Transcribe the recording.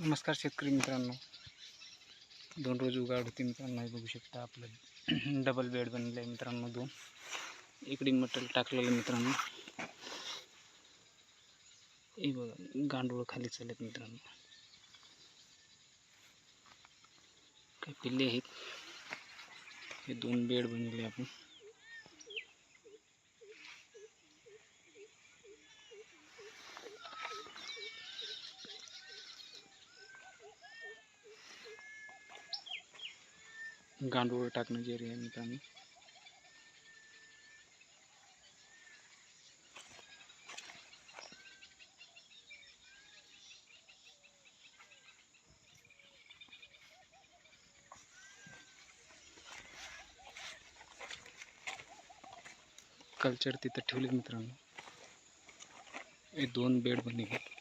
नमस्कार शेतकरी मित्रांनो. दोन रोज उगाड होती मित्रांनो हे बघू शकता आपलं. डबल बेड बनले आहे मित्रांनो दोन. इकडे मटेरियल टाकलेलं आहे मित्रांनो. हे बघा गांडूळ खाली चालत मित्रांनो. काही पिल्ले आहेत. हे दोन बेड बनवले आपण. गांडूळ टाकणं जे आहे मित्रांनो. कल्चर तिथं हे दोन बेड बनले